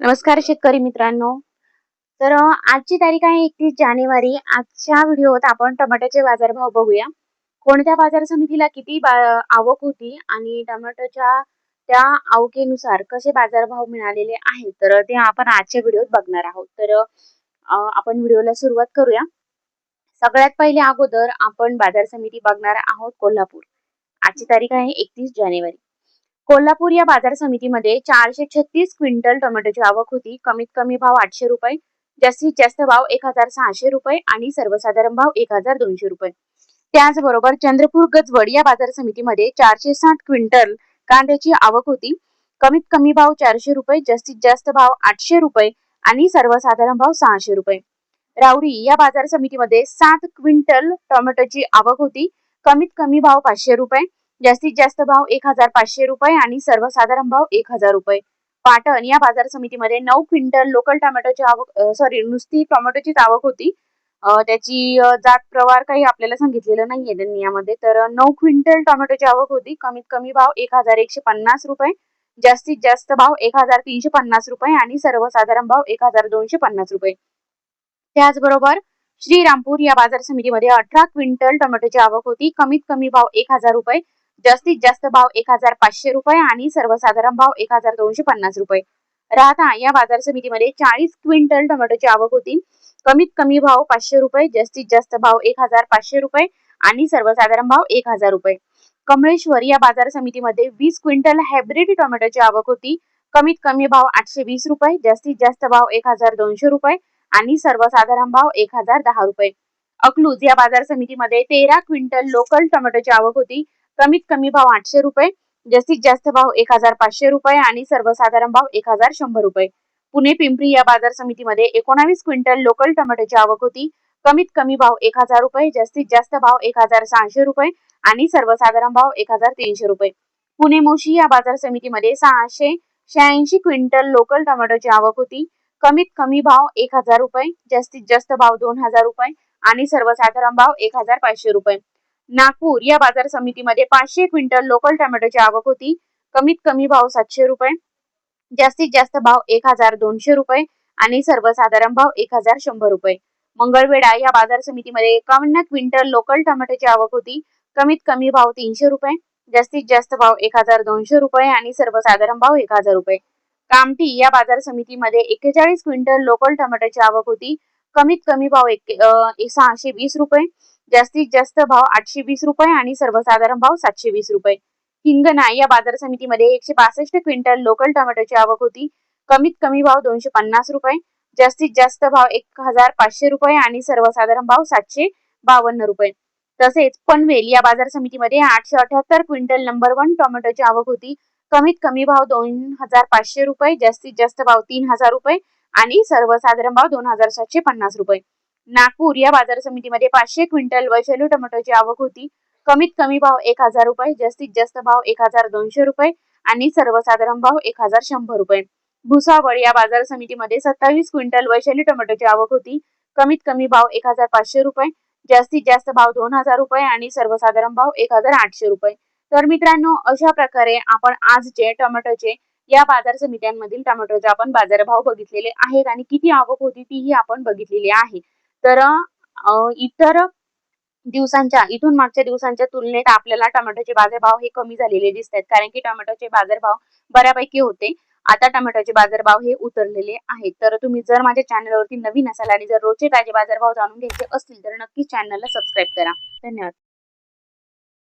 नमस्कार शेतकरी मित्रांनो. तर आजची तारीख आहे एकतीस जानेवारी. आजच्या व्हिडिओत आपण टमाट्याचे बाजारभाव बघूया. कोणत्या बाजार समितीला किती बा आवक होती आणि टमाटोच्या त्या आवकेनुसार कसे बाजारभाव मिळालेले आहेत तर ते आपण आजच्या व्हिडिओत बघणार आहोत. तर आपण व्हिडिओला सुरुवात करूया. सगळ्यात पहिले अगोदर आपण बाजार समिती बघणार आहोत कोल्हापूर. आजची तारीख आहे एकतीस जानेवारी. कोल्हापूर या बाजार समितीमध्ये चारशे छत्तीस क्विंटल टोमॅटोची आवक होती. कमीत कमी भाव आठशे रुपये जास्तीत जास्त भाव एक हजार सहाशे रुपये आणि सर्वसाधारण भाव एक हजार दोनशे रुपये. त्याचबरोबर चंद्रपूर गजवड या बाजार समितीमध्ये चारशे साठ क्विंटल कांद्याची आवक होती. कमीत कमी भाव चारशे रुपये जास्तीत जास्त भाव आठशे रुपये आणि सर्वसाधारण भाव सहाशे रुपये. राऊरी या बाजार समितीमध्ये सात क्विंटल टोमॅटोची आवक होती. कमीत कमी भाव पाचशे रुपये जास्तीत जास्त भाव एक हजार पाचशे रुपये आणि सर्वसाधारण भाव एक हजार रुपये. पाटण या बाजार समितीमध्ये नऊ क्विंटल लोकल टोमॅटोची आवक सॉरी नुसती टोमॅटोचीच आवक होती. त्याची जात प्रवार काही आपल्याला सांगितलेलं नाहीये त्यांनी यामध्ये. तर नऊ क्विंटल टोमॅटोची आवक होती. कमीत कमी भाव एक हजार एकशे पन्नास रुपये जास्तीत जास्त भाव एक हजार तीनशे पन्नास रुपये आणि सर्वसाधारण भाव एक हजार दोनशे पन्नास रुपये. त्याचबरोबर श्रीरामपूर या बाजार समितीमध्ये अठरा क्विंटल टोमॅटोची आवक होती. कमीत कमी भाव एक हजार रुपये जास्तीत जास्त भाव एक हजार पाचशे रुपये आणि सर्वसाधारण भाव एक हजार दोनशे पन्नास रुपये. राहता या बाजार समितीमध्ये चाळीस क्विंटल टोमॅटोची आवक होती. कमीत कमी भाव पाचशे रुपये जास्तीत जास्त भाव एक हजार पाचशे रुपये आणि सर्वसाधारण भाव एक हजार रुपये. कमळेश्वर या बाजार समितीमध्ये वीस क्विंटल हायब्रिड टोमॅटोची आवक होती. कमीत कमी भाव आठशे वीस रुपये जास्तीत जास्त भाव एक हजार दोनशे रुपये आणि सर्वसाधारण भाव एक हजार दहा रुपये. अकलूज या बाजार समितीमध्ये तेरा क्विंटल लोकल टोमॅटोची आवक होती. कमीत कमी भाव आठशे रुपये जास्तीत जास्त भाव एक हजार पाचशे रुपये आणि सर्वसाधारण भाव एक हजार शंभर रुपये. पुणे पिंपरी या बाजार समितीमध्ये एकोणावीस क्विंटल लोकल टोमॅटोची आवक होती. कमीत कमी भाव एक हजार रुपये जास्तीत जास्त भाव एक हजार सहाशे रुपये आणि सर्वसाधारण भाव एक हजार तीनशे रुपये. पुणे मोशी या बाजार समितीमध्ये सहाशे शहाऐंशी क्विंटल लोकल टोमॅटोची आवक होती. कमीत कमी भाव एक हजार रुपये जास्तीत जास्त भाव दोन हजार रुपये आणि सर्वसाधारण भाव एक हजार पाचशे रुपये. नागपूर या बाजार समितीमध्ये पाचशे क्विंटल लोकल टोमॅटोची आवक होती. कमीत कमी भाव सातशे रुपये जास्तीत जास्त भाव एक हजार दोनशे रुपये आणि सर्वसाधारण भाव एक हजार शंभर रुपये. मंगळवेढा या बाजार समितीमध्ये एकावन्न क्विंटल लोकल टोमॅटोची आवक होती. कमीत कमी भाव तीनशे रुपये जास्तीत जास्त भाव एक हजार दोनशे रुपये आणि सर्वसाधारण भाव एक हजार रुपये. कामठी या बाजार समितीमध्ये एक्केचाळीस क्विंटल लोकल टोमॅटोची आवक होती. कमीत कमी भाव एक सहाशे वीस रुपये जास्तीत जास्त भाव आठशे वीस रुपये आणि सर्वसाधारण भाव सातशे वीस रुपये. हिंगणा या बाजार समितीमध्ये एकशे बासष्ट क्विंटल लोकल टोमॅटोची आवक होती. कमीत कमी भाव दोनशे पन्नास रुपये जास्तीत जास्त भाव एक हजार पाचशे रुपये आणि सर्वसाधारण भाव सातशे बावन्न रुपये. तसेच पनवेल या बाजार समितीमध्ये आठशे अठ्याहत्तर क्विंटल नंबर वन टोमॅटोची आवक होती. कमीत कमी भाव दोन हजार पाचशे रुपये जास्तीत जास्त भाव तीन हजार रुपये आणि सर्वसाधारण भाव दोन हजार सातशे पन्नास रुपये. नागपूर या बाजार समितीमध्ये पाचशे क्विंटल वैशाली टोमॅटोची आवक होती. कमीत कमी भाव एक हजार रुपये जास्तीत जास्त भाव एक हजार दोनशे रुपये आणि सर्वसाधारण भाव एक हजार शंभर रुपये. भुसावळ या बाजार समितीमध्ये सत्तावीस क्विंटल वैशाली टोमॅटोची आवक होती. कमीत कमी भाव एक हजार पाचशे रुपये जास्तीत जास्त भाव दोन हजार रुपये आणि सर्वसाधारण भाव एक हजार आठशे रुपये. तर मित्रांनो अशा प्रकारे आपण आजचे टोमॅटोचे या बाजार समित्यांमधील टोमॅटोचे आपण बाजारभाव बघितलेले आहेत आणि किती आवक होती तीही आपण बघितलेली आहे. तर इतर दिवसांच्या इथून मागच्या दिवसांच्या तुलनेत आपल्याला टोमॅटोचे बाजारभाव हे कमी झालेले दिसत आहेत कारण की टोमॅटोचे बाजारभाव बऱ्यापैकी होते. आता टोमॅटोचे बाजारभाव हे उतरलेले आहेत. तर तुम्ही जर माझ्या चॅनलवरती नवीन असाल आणि जर रोजचे ताजे बाजारभाव जाणून घ्यायचे असतील तर नक्कीच चॅनलला सबस्क्राईब करा. धन्यवाद.